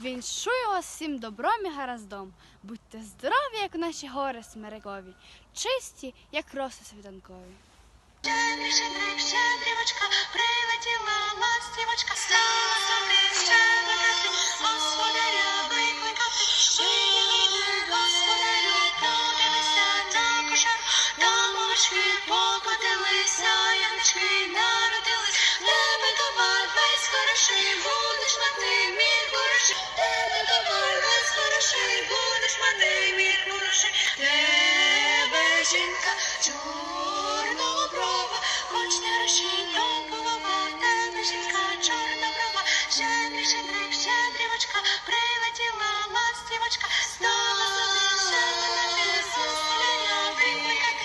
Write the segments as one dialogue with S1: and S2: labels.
S1: Віншую вас всім добром і гараздом. Будьте здорові, як наші гори смирикові, чисті, як роси світанкові.
S2: Щедрик, щедрик, щедрівочка, прилетіла ластівочка, стала собі щебетати, господаря викликати. Вийди, господарю, подивися на кошар, там овочки покотилися, янички народились. Тебе товар весь хороший, мір хороший. Тебе жінка чорноброва, хоч не розчиньом голова, тебе жінка чорноброва, щедрик, щедрик, щедрівочка, прилетіла ластівочка, стала собі щедрик, господаря. Викликати.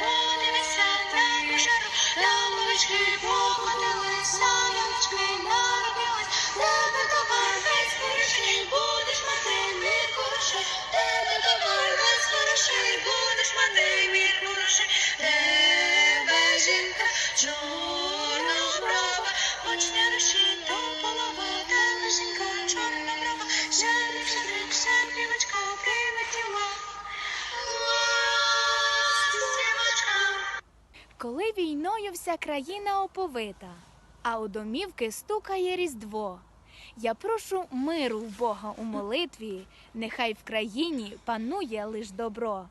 S2: Подивися на овечки мати мір тебе жінка чорноброва, хоч не розчиньто голова, тебе жінка.
S3: Коли війною вся країна оповита, а у домівки стукає різдво. Я прошу миру в Бога у молитві, нехай в країні панує лиш добро.